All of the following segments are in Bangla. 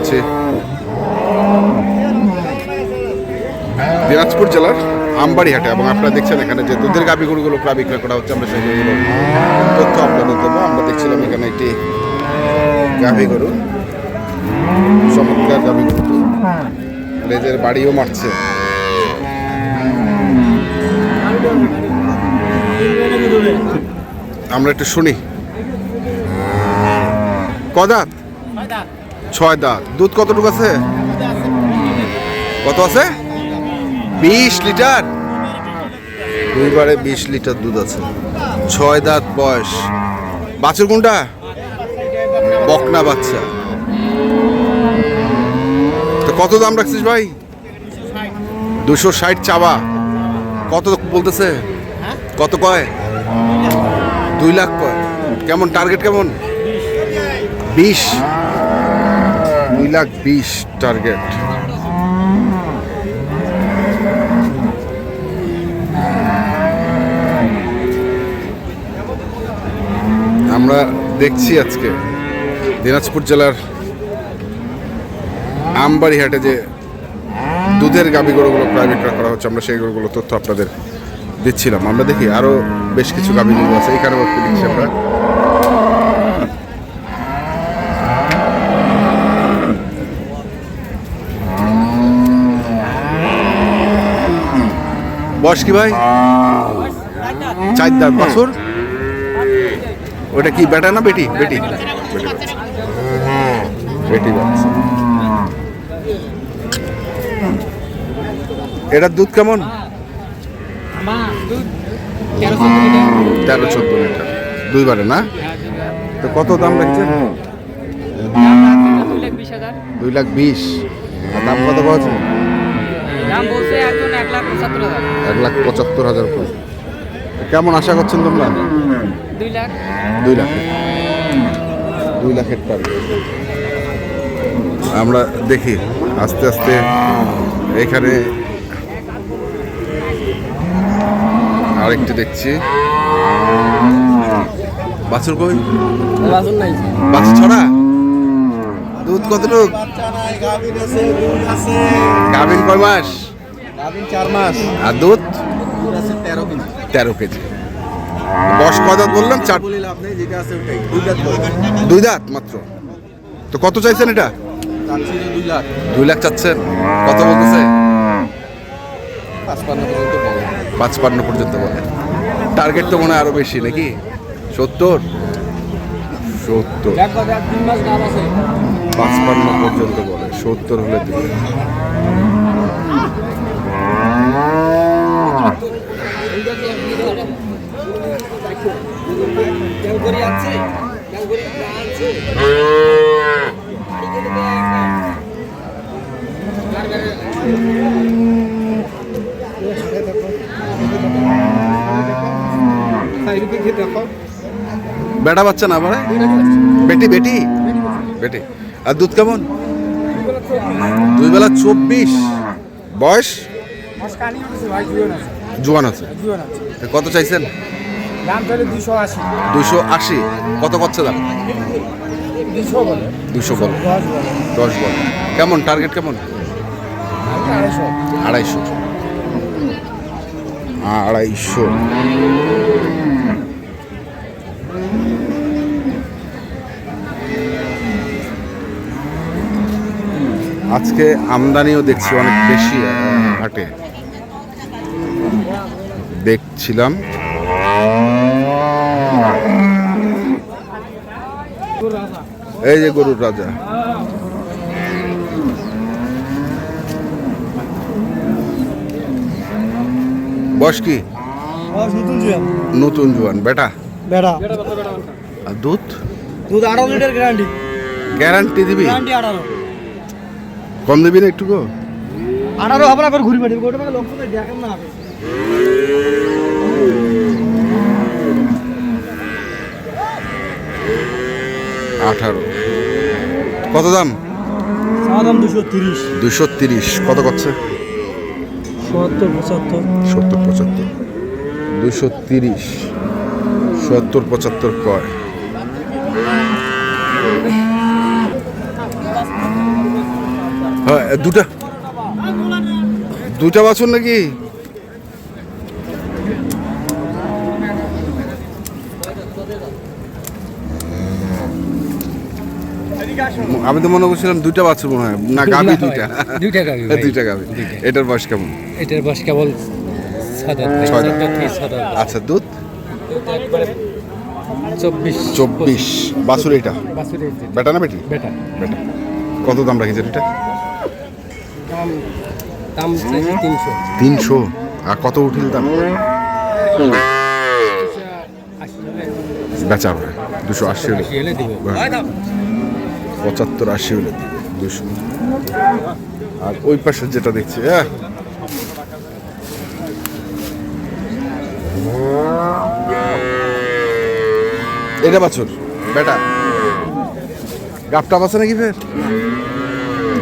আছি। দিনাজপুর জেলার আমবাড়িহাটে এবং আপনারা দেখছেন এখানে যে দুধের গাভি গরুগুলো প্রায় বিক্রয় করা হচ্ছে, আমরা সেগুলো তথ্য আপনাদের দেবো আমরা দেখছিলাম এখানে একটি গাভি গরু। চমৎকার গাভি গরু। লেজের বাড়িও মারছে। আমরা একটু শুনি। কদাত। ছয় দাঁত। দুধ কতটুকু আছে? কত আছে? বিশ লিটার? দুইবারে বিশ লিটার দুধ আছে। ছয় দাঁত বয়স। বাছুর কোনটা? বকনা বাচ্চা। তো কত দাম রাখছিস ভাই? দুশো ষাট চাবা কত বলতেছে? কত কয়? দুই লাখ কয়। কেমন? টার্গেট কেমন? বিশ। দুই লাখ বিশ টার্গেট আমরা দেখছি আজকে দিনাজপুর জেলার আমবাড়িহাটে যে দুধের গাভী গরুগুলো বিক্রয় করা হচ্ছে, আমরা সেই গরুগুলো তথ্য আপনাদের দিচ্ছিলাম। আমরা দেখি আরও বেশ কিছু গাভী গরু আছে। দেখছি আমরা। বয়স কি ভাই? চার দাঁত। বছর? ওটা কি বেটা না বেটি? বেটি। বেটি এটার দুধ কেমন? তেরো চোদ্দ লিটার। দুইবারে না? তো কত দাম রাখছেন? দুই লাখ বিশ। দাম কত পাচ্ছেন দাম বলছে একজন এক লাখ পঁচাত্তর হাজার। এক লাখ পঁচাত্তর হাজার করে। কেমন আশা করছেন তোমরা? দুই লাখ। দুই লাখ। দুই লাখের টার্গেট আমরা দেখি আস্তে আস্তে এখানে আরেকটি দেখছি। বাছুর কই? নাই। বাছুর ছড়া? দুধ কতটুক? গাভিন কয় মাস? চার মাস। আর দুধ? তেরো কেজি। তেরো কেজি। বয়স কয় দাঁত বললাম চার দুই দাঁত মাত্র? তো কত চাইছেন এটা? দুই লাখ। চাচ্ছেন? কত বলতেছে? পাঁচপান্ন পর্যন্ত পর্যন্ত বলে। টার্গেট তো মনে হয় আরও বেশি নাকি? সত্তর? সত্তর। পাঁচপান্ন পর্যন্ত বলে। সত্তর হলে দিবে। বেটা বাচ্চা না বেটি বেটি? বেটি। আর দুধ কেমন? দুই বেলা চব্বিশ। বয়স? জোয়ান আছে। কত চাইছেন? দুশো আশি। কত করছে দাম? দুশো বলে। দশ বল। কেমন? টার্গেট কেমন? আড়াইশো। আড়াইশো। আজকে আমদানিও দেখছি অনেক বেশি হাটে। দেখছিলাম। এই যে গরুর রাজা। বয়স কি? নতুন জুয়ান। বেটা? আর দুধ? দুধ আঠারো লিটার গ্যারান্টি গ্যারান্টি দিবি? গ্যারান্টি আঠারো। কম দিবি না একটু গো। আঠারো হবে না ঘুরি পাঠিয়ে গোটা লক্ষ্য করে দেখেন না হবে। আঠারো। কত দাম? দাম দুশো তিরিশ। দুশো তিরিশ। কত করছে? সত্তর পঁচাত্তর। সত্তর পঁচাত্তর। দুশো তিরিশ। সত্তর পঁচাত্তর কয়? দুটা। দুটা বাছুর নাকি? আমি তো মনে করছিলাম দুইটা বাছুর মনে হয়। না গাবি দুইটা। দুইটা ভাই। দুইটা গাবি এটার বয়স কেমন? এটার বয়স কেবল আচ্ছা দুধ? চব্বিশ। চব্বিশ। বাছুর এটা বেটা না বেটি? বেটা। বেটা। কত দাম রাখিছেন এটা? দাম তিনশো। তিনশো? আর কত উঠিল দাম? বেচা হবে দুশো আশি হলে। পঁচাত্তর আশি হলে দুশো। আর ওই পাশে যেটা দেখছি হ্যাঁ? এটা বাছুর বেটা। গাপটাপ আছে নাকি ফের?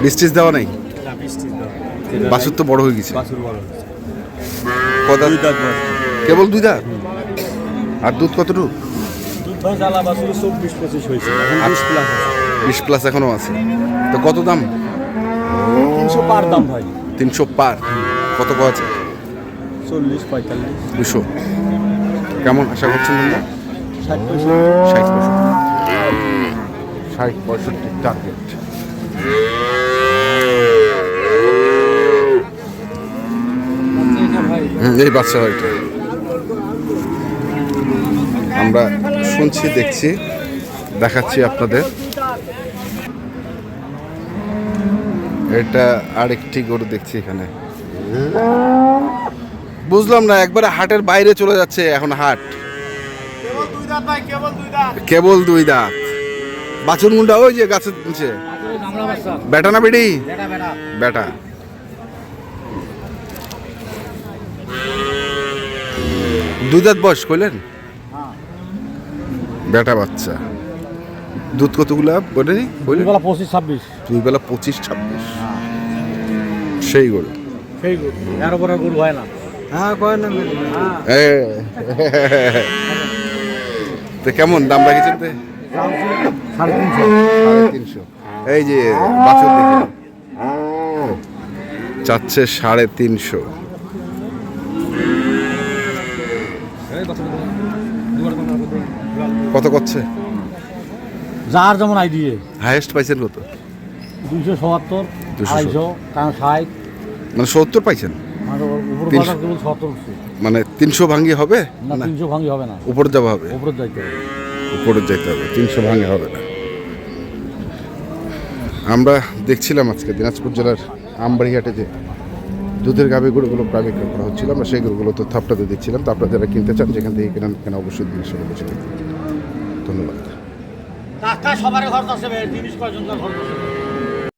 বৃষ্টিস দেওয়া নাই? বাছুর তো বড় হয়ে গেছে। কত দাঁত? কেবল দুই দাঁত? আর দুধ কতটুকু? চব্বিশ পঁচিশ হয়েছে। বিশ প্লাস এখনও আছে। তো কত দাম? তিনশো পার দাম ভাই। তিনশো পার। কত কত আছে? চল্লিশ পঁয়তাল্লিশ। দুশো। কেমন আশা করছেন বন্ধু ষাট পয়সা। ষাট পঁয়ষট্টি ষাট পঁয়ষট্টি টার্গেট ভাই এই বাচ্চা বাড়িটা। আমরা শুনছি দেখছি দেখাচ্ছি আপনাদের। এটা আরেকটি গরু দেখছি এখানে। বুঝলাম না একবারে হাটের বাইরে চলে যাচ্ছে এখন হাট। কেবল দুই দাঁত। বাছুর মুন্ডা ওই যে গাছের নিচে। বেটা না বেটি? বেটা দুই দাঁত বয়স কইলেন? বেটা বাচ্চা। দুধ কতগুলা বলে কইলেন? বেলা পঁচিশ ছাব্বিশ। দুই বেলা পঁচিশ ছাব্বিশ। সেই গরু। সেই গরু। এর উপরে গরু হয় না। হ্যাঁ কয় না এ, তো কেমন দাম রাখেছেন তে? সাড়ে তিনশো। সাড়ে তিনশো। এই যে বাছুর দেখে। চাচ্ছে সাড়ে তিনশো। কত করছে? যার যেমন আইডিয়ে হাইয়েস্ট পাইছেন কত? দুইশো সত্তর আড়াইশো কারণ ষাট। মানে সত্তর পাইছেন? উঠছে। মানে তিনশো ভাঙ্গি হবে? না তিনশো ভাঙি হবে না। উপরে যাওয়া হবে? উপরে যাইতে হবে। উপরে যেতে হবে। তিনশো ভাঙে হবে না। আমরা দেখছিলাম আজকে দিনাজপুর জেলার আমবাড়িহাটে যে দুধের গাভী গরুগুলো প্রায় বিক্রয় করা হচ্ছিল আমরা সেই গরুগুলো তথ্য আপনাদের দিচ্ছিলাম তো আপনারা যারা কিনতে চান যেখান থেকে কেনেন কেন অবশ্যই বসে ধন্যবাদ। কাকা সবার ঘর দশে জিনিস কয়জন ঘর আছে